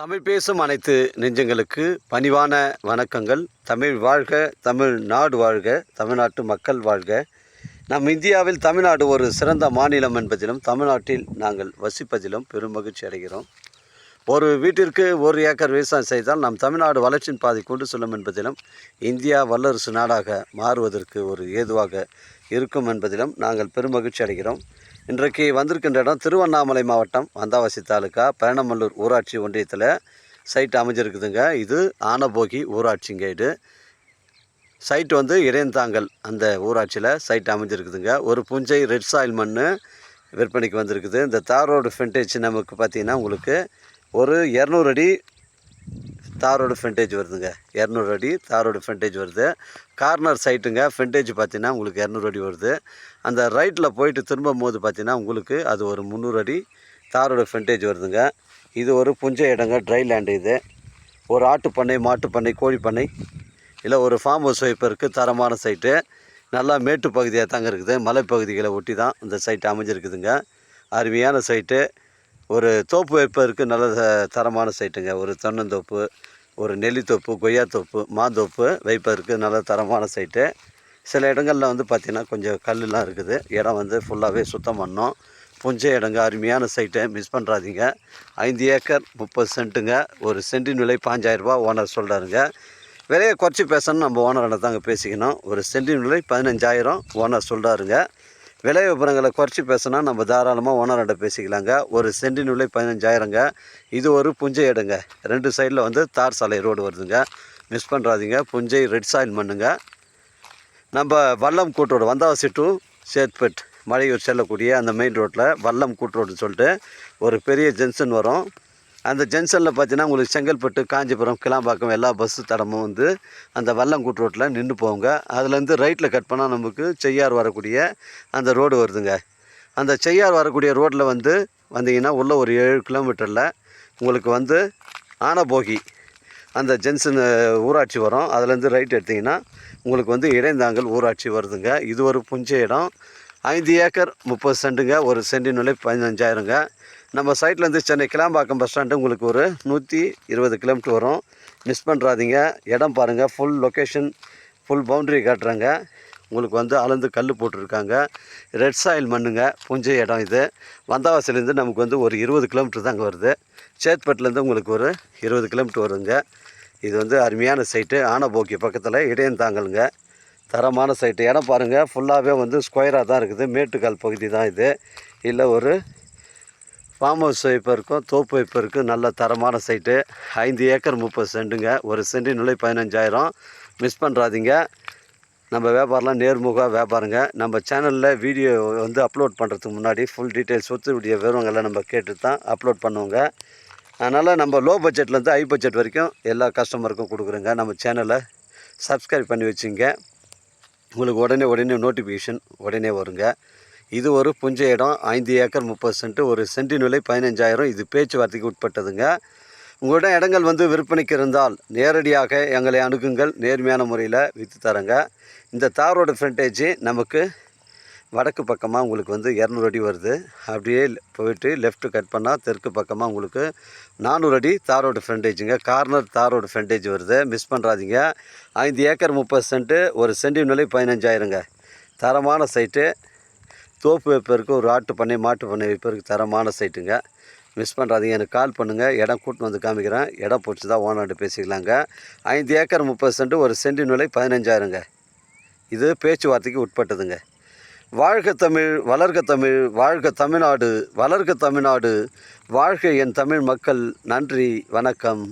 தமிழ் பேசும் அனைத்து நெஞ்சங்களுக்கு பணிவான வணக்கங்கள். தமிழ் வாழ்க தமிழ் நாடு வாழ்க தமிழ்நாட்டு மக்கள் வாழ்க. நம் இந்தியாவில் தமிழ்நாடு ஒரு சிறந்த மாநிலம் என்பதிலும் தமிழ்நாட்டில் நாங்கள் வசிப்பதிலும் பெரும் மகிழ்ச்சி அடைகிறோம். ஒரு வீட்டிற்கு ஒரு ஏக்கர் விவசாயம் செய்தால் நம் தமிழ்நாடு வளர்ச்சியின் பாதை கொண்டு செல்லும் என்பதிலும் இந்தியா வல்லரசு நாடாக மாறுவதற்கு ஒரு ஏதுவாக இருக்கும் என்பதிலும் நாங்கள் பெருமகிழ்ச்சி அடைகிறோம். இன்றைக்கு வந்திருக்கின்ற இடம் திருவண்ணாமலை மாவட்டம் வந்தாவாசி தாலுக்கா பயணமல்லூர் ஊராட்சி ஒன்றியத்தில் சைட் அமைஞ்சிருக்குதுங்க. இது ஆனபோகி ஊராட்சிங்க இது சைட் வந்து இடையந்தாங்கல் அந்த ஊராட்சியில் சைட் அமைஞ்சிருக்குதுங்க. ஒரு புஞ்சை ரெட் சாயில் மண் விற்பனைக்கு வந்திருக்குது. இந்த தார் ரோடு ஃப்ரண்டேஜ் நமக்கு பார்த்தீங்கன்னா உங்களுக்கு ஒரு இரநூறு அடி தாரோட ஃபென்டேஜ் ஃப்ரண்டேஜ் வருதுங்க. இரநூறு அடி தாரோட ரோடு ஃப்ரண்டேஜ் வருது. கார்னர் சைட்டுங்க ஃப்ரண்டேஜ் பார்த்தீங்கன்னா உங்களுக்கு இரநூறு அடி வருது. அந்த ரைட்டில் போயிட்டு திரும்பும் போது பார்த்தீங்கன்னா உங்களுக்கு அது ஒரு முந்நூறு அடி தாரோட ரோடு ஃப்ரண்டேஜ் வருதுங்க. இது ஒரு புஞ்சை இடங்க ட்ரை லேண்டு இது. ஒரு ஆட்டு பண்ணை மாட்டு பண்ணை கோழி பண்ணை இல்லை ஒரு ஃபார்ம் ஹவுஸ் வைப்பருக்கு தரமான சைட்டு நல்லா மேட்டு பகுதியாக தாங்க இருக்குது. மலைப்பகுதிகளை ஒட்டி தான் இந்த சைட்டு அமைஞ்சிருக்குதுங்க. அருமையான சைட்டு ஒரு தோப்பு வைப்பதற்கு நல்ல தரமான சைட்டுங்க. ஒரு தென்னந்தோப்பு ஒரு நெல்லித்தோப்பு கொய்யாத்தோப்பு மாந்தோப்பு வைப்பதற்கு நல்ல தரமான சைட்டு. சில இடங்களில் வந்து பார்த்திங்கன்னா கொஞ்சம் கல்லுலாம் இருக்குது. இடம் வந்து ஃபுல்லாகவே சுத்தம் பண்ணோம். புஞ்ச இடங்க அருமையான சைட்டை. மிஸ் பண்ணுறாதீங்க ஐந்து ஏக்கர் முப்பது சென்ட்டுங்க. ஒரு சென்டின் விலை பாஞ்சாயிரரூபா ஓனர் சொல்கிறாருங்க விலையை குறைச்சி பேசணும் நம்ம ஓனர்கிட்ட தாங்க பேசிக்கணும். ஒரு சென்டின் விலை பதினஞ்சாயிரம் ஓனர் சொல்கிறாருங்க விலை விவரங்களை குறைச்சி பேசினா நம்ம தாராளமாக ஓனர்கிட்ட பேசிக்கலாங்க. ஒரு சென்டின் விலை பதினஞ்சாயிரங்க. இது ஒரு புஞ்சை இடங்க ரெண்டு சைடில் வந்து தார் சாலை ரோடு வருதுங்க. மிஸ் பண்ணுறாதீங்க புஞ்சை ரெட் சாயில் மண்ணுங்க. நம்ம வல்லம் கூட்டு ரோடு வந்தாவாசி டு சேத்பேட் மலையூர் செல்லக்கூடிய அந்த மெயின் ரோட்டில் வல்லம் கூட்டு ரோடுன்னு சொல்லிட்டு ஒரு பெரிய ஜங்ஷன் வரும். அந்த ஜங்ஷனில் பார்த்தீங்கன்னா உங்களுக்கு செங்கல்பட்டு காஞ்சிபுரம் கிளாம்பாக்கம் எல்லா பஸ்ஸு தடமும் வந்து அந்த வல்லங்கூட்டு ரோட்டில் நின்று போங்க அதுலேருந்து ரைட்டில் கட் பண்ணால் நமக்கு செய்யார் வரக்கூடிய அந்த ரோடு வருதுங்க. அந்த செய்யார் வரக்கூடிய ரோட்டில் வந்து வந்தீங்கன்னா உள்ள ஒரு ஏழு கிலோமீட்டரில் உங்களுக்கு வந்து ஆனபோகி அந்த ஜென்சன் ஊராட்சி வரும். அதுலேருந்து ரைட் எடுத்திங்கன்னா உங்களுக்கு வந்து இடைந்தாங்கல் ஊராட்சி வருதுங்க. இது ஒரு புஞ்ச இடம். ஐந்து ஏக்கர் முப்பது சென்ட்டுங்க ஒரு சென்டின் விலை பதினஞ்சாயிரங்க. நம்ம சைட்லேருந்து சென்னை கிளாம்பாக்கம் பஸ் ஸ்டாண்டு உங்களுக்கு ஒரு நூற்றி இருபது கிலோமீட்டர் வரும். மிஸ் பண்ணுறாதீங்க இடம் பாருங்கள் ஃபுல் லொக்கேஷன் ஃபுல் பவுண்ட்ரி காட்டுறாங்க. உங்களுக்கு வந்து அளந்து கல் போட்டிருக்காங்க. Red soil மண்ணுங்க. புஞ்சை இடம் இது. வந்தாவாசிலேருந்து நமக்கு வந்து ஒரு இருபது கிலோமீட்டர் தாங்க வருது. சேத்பட்லேருந்து உங்களுக்கு ஒரு இருபது கிலோமீட்டர் வருங்க. இது வந்து அருமையான சைட்டு ஆனபோக்கி பக்கத்தில் இடையந்தாங்கலுங்க. தரமான சைட்டு இடம் பாருங்கள் ஃபுல்லாகவே வந்து ஸ்கொயராக தான் இருக்குது. மேட்டுக்கால் பகுதி தான் இது. இல்லை ஒரு ஃபார்ம் ஹவுஸ் வைப்பு இருக்கும் தோப்பு வைப்பு இருக்குது நல்ல தரமான சைட்டு ஐந்து ஏக்கர் முப்பது சென்ட்டுங்க ஒரு சென்டின் விலை பதினஞ்சாயிரம். மிஸ் பண்ணுறாதீங்க நம்ம வியாபாரம்லாம் நேர்முக வியாபாரங்க. நம்ம சேனலில் வீடியோ வந்து அப்லோட் பண்ணுறதுக்கு முன்னாடி ஃபுல் டீட்டெயில்ஸ் சொத்துடைய விவரங்களை நம்ம கேட்டு தான் அப்லோட் பண்ணுவோங்க. அதனால் நம்ம லோ பட்ஜெட்லேருந்து ஹை பட்ஜெட் வரைக்கும் எல்லா கஸ்டமருக்கும் கொடுக்குறோங்க. நம்ம சேனலை சப்ஸ்கிரைப் பண்ணி வச்சுங்க. உங்களுக்கு உடனே உடனே நோட்டிஃபிகேஷன் உடனே வருங்க. இது ஒரு புஞ்ச இடம் ஐந்து ஏக்கர் முப்பது சென்ட்டு ஒரு சென்டின் விலை பதினஞ்சாயிரம். இது பேச்சுவார்த்தைக்கு உட்பட்டதுங்க. உங்களிடம் இடங்கள் வந்து விற்பனைக்கு இருந்தால் நேரடியாக எங்களை அணுகுங்கள். நேர்மையான முறையில் விற்று தரங்க. இந்த தாரோட ஃப்ரண்டேஜ் நமக்கு வடக்கு பக்கமாக உங்களுக்கு வந்து இரநூறு அடி வருது. அப்படியே போயிட்டு லெஃப்ட்டு கட் பண்ணால் தெற்கு பக்கமாக உங்களுக்கு நானூறு அடி தாரோடு ஃப்ரண்டேஜுங்க கார்னர் தாரோடு ஃப்ரண்டேஜ் வருது. மிஸ் பண்ணுறாதீங்க ஐந்து ஏக்கர் முப்பது சென்ட்டு ஒரு சென்டின் விலை பதினஞ்சாயிரங்க. தரமான சைட்டு தோப்பு வைப்பதற்கு ஒரு ஆட்டு பண்ணை மாட்டு பண்ணை வைப்பதற்கு தரமான சைட்டுங்க. மிஸ் பண்ணுறாதீங்க எனக்கு கால் பண்ணுங்கள் இடம் கூட்டின்னு வந்து காமிக்கிறேன். இடம் பிடிச்சி தான் ஓனர்கிட்ட பேசிக்கலாங்க. ஐந்து ஏக்கர் முப்பது சென்ட் ஒரு சென்டின் விலை பதினஞ்சாயிரங்க. இது பேச்சுவார்த்தைக்கு உட்பட்டதுங்க. வாழ்க தமிழ் வளர்க தமிழ் வாழ்க தமிழ்நாடு வளர்க தமிழ்நாடு வாழ்க என் தமிழ் மக்கள். நன்றி வணக்கம்.